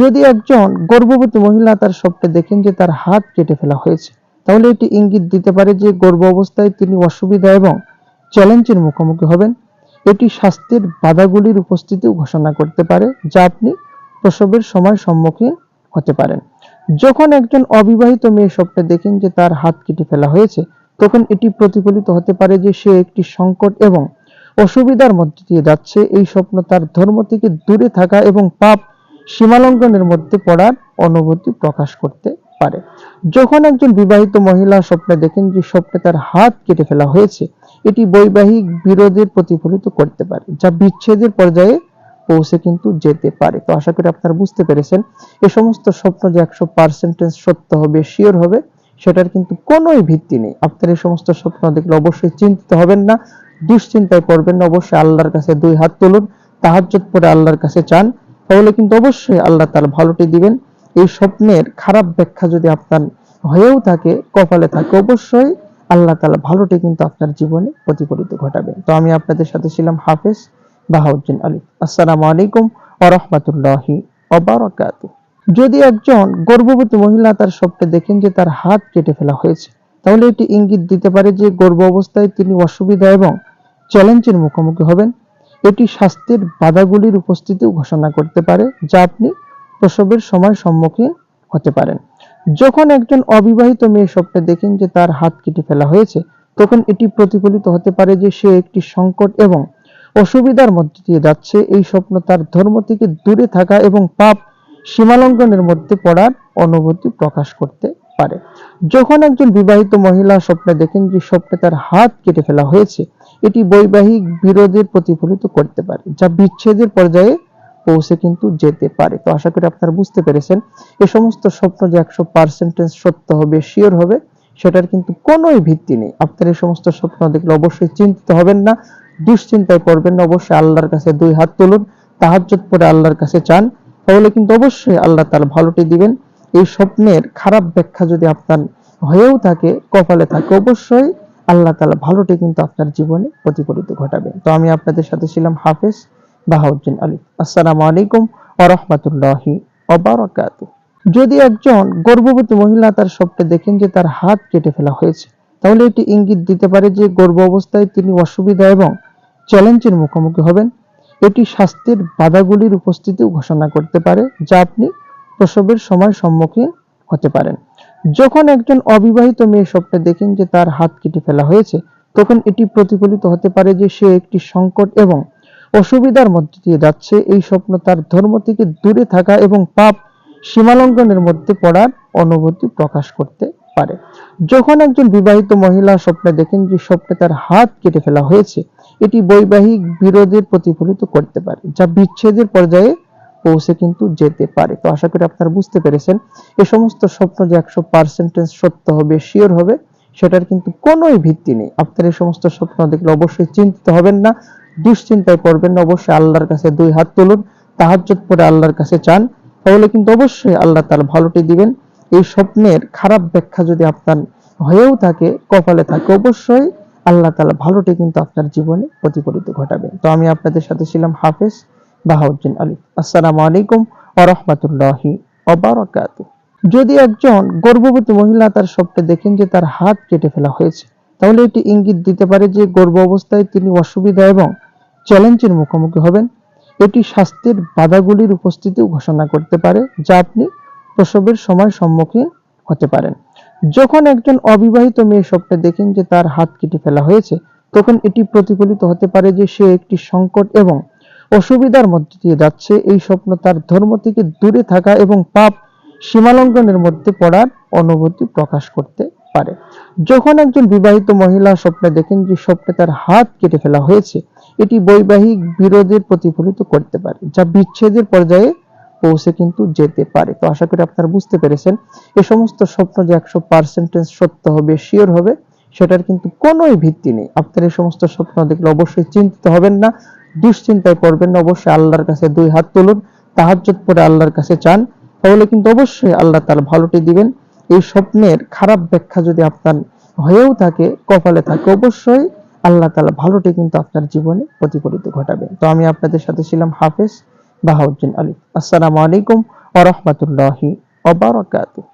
যদি একজন গর্ভবতী মহিলা তার স্বপ্নে দেখেন যে তার হাত কেটে ফেলা হয়েছে, তাহলে এটি ইঙ্গিত দিতে পারে যে গর্ভ অবস্থায় তিনি অসুবিধা এবং চ্যালেঞ্জের মুখোমুখি হবেন। এটি স্বাস্থ্যের বাধাগুলির উপস্থিতি ঘোষণা করতে পারে, যা আপনি প্রসবের সময় সম্মুখীন হতে পারেন। যখন একজন অবিবাহিত মেয়ে স্বপ্নে দেখেন যে তার হাত কেটে ফেলা হয়েছে, তখন এটি প্রতিফলিত হতে পারে যে সে একটি সংকট এবং অসুবিধার মধ্যে দিয়ে যাচ্ছে। এই স্বপ্ন তার ধর্ম থেকে দূরে থাকা এবং পাপ সীমালঙ্ঘনের মধ্যে পড়ার অনুভূতি প্রকাশ করতে পারে। যখন একজন বিবাহিত মহিলা স্বপ্নে দেখেন যে স্বপ্নে তার হাত কেটে ফেলা হয়েছে, এটি বৈবাহিক বিরোধের প্রতিফলিত করতে পারে, যা বিচ্ছেদের পর্যায়ে পৌঁছে কিন্তু যেতে পারে। তো আশা করি আপনারা বুঝতে পেরেছেন, এ সমস্ত স্বপ্ন যে একশো পার্সেন্টেজ সত্য হবে শিওর হবে, সেটার কিন্তু কোনোই ভিত্তি নেই। আপনার এই সমস্ত স্বপ্ন দেখলে অবশ্যই চিন্তিত হবেন না, দুশ্চিন্তায় পড়বেন না, অবশ্যই আল্লাহর কাছে দুই হাত তুলুন তাহাজ্জত পরে আল্লাহর কাছে চান তাহলে কিন্তু অবশ্যই আল্লাহ তাআলা ভালোটি দিবেন। এই স্বপ্নের খারাপ ব্যাখ্যা যদি আপনার হয়েও থাকে, কপালে থাকে, অবশ্যই আল্লাহ তাআলা ভালোটি কিন্তু আপনার জীবনে প্রতিফলিত ঘটাবেন। তো আমি আপনাদের সাথে ছিলাম হাফেজ বাহাউদ্দিন আলী। আসসালামু আলাইকুম ওয়া রাহমাতুল্লাহি যদি একজন গর্ভবতী মহিলা তার স্বপ্নে দেখেন যে তার হাত কেটে ফেলা হয়েছে, তাহলে এটি ইঙ্গিত দিতে পারে যে গর্ভ অবস্থায় তিনি অসুবিধা এবং চ্যালেঞ্জের মুখোমুখি হবেন। এটি স্বাস্থ্যের বাধাগুলির উপস্থিতিও ঘোষণা করতে পারে, যা আপনি প্রসবের সময় সম্মুখীন হতে পারেন। যখন একজন অবিবাহিত মেয়ে স্বপ্নে দেখেন যে তার হাত কেটে ফেলা হয়েছে, তখন এটি প্রতিফলিত হতে পারে যে সে একটি সংকট এবং অসুবিধার মধ্যে দিয়ে যাচ্ছে। এই স্বপ্ন তার ধর্ম থেকে দূরে থাকা এবং পাপ সীমালঙ্ঘনের মধ্যে পড়ার অনুভূতি প্রকাশ করতে পারে। যখন একজন বিবাহিত মহিলা স্বপ্নে দেখেন যে স্বপ্নে তার হাত কেটে ফেলা হয়েছে এটি বৈবাহিক বিরোধের প্রতিফলিত করতে পারে, যা বিচ্ছেদের পর্যায়ে পৌঁছে কিন্তু যেতে পারে। তো আশা করি আপনারা বুঝতে পেরেছেন। এই সমস্ত স্বপ্ন যে একশো পার্সেন্টেজ সত্য হবে শিওর হবে, সেটার কিন্তু কোনোই ভিত্তি নেই। আপনার এই সমস্ত স্বপ্ন দেখলে অবশ্যই চিন্তিত হবেন না, দুশ্চিন্তায় পড়বেন না। অবশ্যই আল্লাহর কাছে দুই হাত তুলুন তাহাজ্জত পরে আল্লাহর কাছে চান। তাহলে কিন্তু অবশ্যই আল্লাহ তার ভালোটি দিবেন। এই স্বপ্নের খারাপ ব্যাখ্যা যদি আপনার হয়েও থাকে, কপালে থাকে, অবশ্যই আল্লাহ তাআলা ভালোটি কিন্তু আপনার জীবনে প্রতিফলিত ঘটাবেন। তো আমি আপনাদের সাথে ছিলাম হাফেজ বাহাউদ্দিন আলী। আসসালামু আলাইকুম ওয়া রাহমাতুল্লাহি যদি একজন গর্ভবতী মহিলা তার স্বপ্নে দেখেন যে তার হাত কেটে ফেলা হয়েছে, তাহলে এটি ইঙ্গিত দিতে পারে যে গর্ভ অবস্থায় তিনি অসুবিধা এবং চ্যালেঞ্জের মুখোমুখি হবেন। এটি স্বাস্থ্যের বাধাগুলির উপস্থিতিও ঘোষণা করতে পারে, যা আপনি প্রসবের সময় সম্মুখীন হতে পারেন। যখন একজন অবিবাহিত মেয়ে স্বপ্নে দেখেন যে তার হাত কেটে ফেলা হয়েছে, তখন এটি প্রতিফলিত হতে পারে যে সে একটি সংকট এবং অসুবিধার মধ্যে দিয়ে যাচ্ছে। এই স্বপ্ন তার ধর্ম থেকে দূরে থাকা এবং পাপ সীমালঙ্ঘনের মধ্যে পড়ার অনুভূতি প্রকাশ করতে পারে। যখন একজন বিবাহিত মহিলা স্বপ্নে দেখেন যে স্বপ্নে তার হাত কেটে ফেলা হয়েছে, এটি বৈবাহিক বিরোধের প্রতিফলিত করতে পারে, যা বিচ্ছেদের পর্যায়ে পৌঁছে কিন্তু যেতে পারে। তো আশা করি আপনারা বুঝতে পেরেছেন। এই সমস্ত স্বপ্ন যে একশো পার্সেন্টেজ সত্য হবে শিওর হবে, সেটার কিন্তু কোনোই ভিত্তি নেই। আপনার এই সমস্ত স্বপ্ন দেখলে অবশ্যই চিন্তিত হবেন না, দুশ্চিন্তায় পড়বেন না। অবশ্যই আল্লাহর কাছে দুই হাত তুলুন তাহাজ্জত পরে আল্লাহর কাছে চান। তাহলে কিন্তু অবশ্যই আল্লাহ তাআলা ভালোটি দিবেন। এই স্বপ্নের খারাপ ব্যাখ্যা যদি আপনার হয়েও থাকে, কপালে থাকে, অবশ্যই আল্লাহ তাআলা ভালোটি কিন্তু আপনার জীবনে প্রতিফলিত ঘটাবেন। তো আমি আপনাদের সাথে ছিলাম হাফেজ। বাহাউদ্দিন আলী। আসসালামু আলাইকুম ওয়া রাহমাতুল্লাহি ওয়া যদি একজন গর্ভবতী মহিলা তার স্বপ্নে দেখেন যে তার হাত কেটে ফেলা হয়েছে, তাহলে এটি ইঙ্গিত দিতে পারে যে গর্ভ অবস্থায় তিনি অসুবিধা এবং চ্যালেঞ্জের মুখোমুখি হবেন। এটি স্বাস্থ্যের বাধাগুলির উপস্থিতি ঘোষণা করতে পারে, যা আপনি প্রসবের সময় সম্মুখীন হতে পারেন। যখন একজন অবিবাহিত মেয়ে স্বপ্নে দেখেন যে তার হাত কেটে ফেলা হয়েছে, তখন এটি প্রতিফলিত হতে পারে যে সে একটি সংকট এবং অসুবিধার মধ্যে দিয়ে যাচ্ছে। এই স্বপ্ন তার ধর্ম থেকে দূরে থাকা এবং পাপ সীমালঙ্ঘনের মধ্যে পড়ার অনুভূতি প্রকাশ করতে পারে। যখন একজন বিবাহিত মহিলা স্বপ্নে দেখেন যে স্বপ্নে তার হাত কেটে ফেলা হয়েছে, এটি বৈবাহিক বিরোধের প্রতিফলিত করতে পারে, যা বিচ্ছেদের পর্যায়ে পৌঁছে কিন্তু যেতে পারে। তো আশা করি আপনারা বুঝতে পেরেছেন, এ সমস্ত স্বপ্ন যে একশো পার্সেন্টেজ সত্য হবে শিওর হবে, সেটার কিন্তু কোনোই ভিত্তি নেই। আপনার এই সমস্ত স্বপ্ন দেখলে অবশ্যই চিন্তিত হবেন না। দুশ্চিন্তায় পড়বেন না, অবশ্যই আল্লাহর কাছে দুই হাত তুলুন তাহাজ্জত পরে আল্লাহর কাছে চান। তাহলে কিন্তু অবশ্যই আল্লাহ তাআলা ভালোটি দিবেন। এই স্বপ্নের খারাপ ব্যাখ্যা যদি আপনার হয়েও থাকে, কপালে থাকে, অবশ্যই আল্লাহ তালা ভালোটি কিন্তু আপনার জীবনে প্রতিফলিত ঘটাবেন। তো আমি আপনাদের সাথে ছিলাম হাফেজ বাহাউদ্দিন আলী। আসসালামু আলাইকুম ওয়া রাহমাতুল্লাহি ওয়া বারাকাতুহু।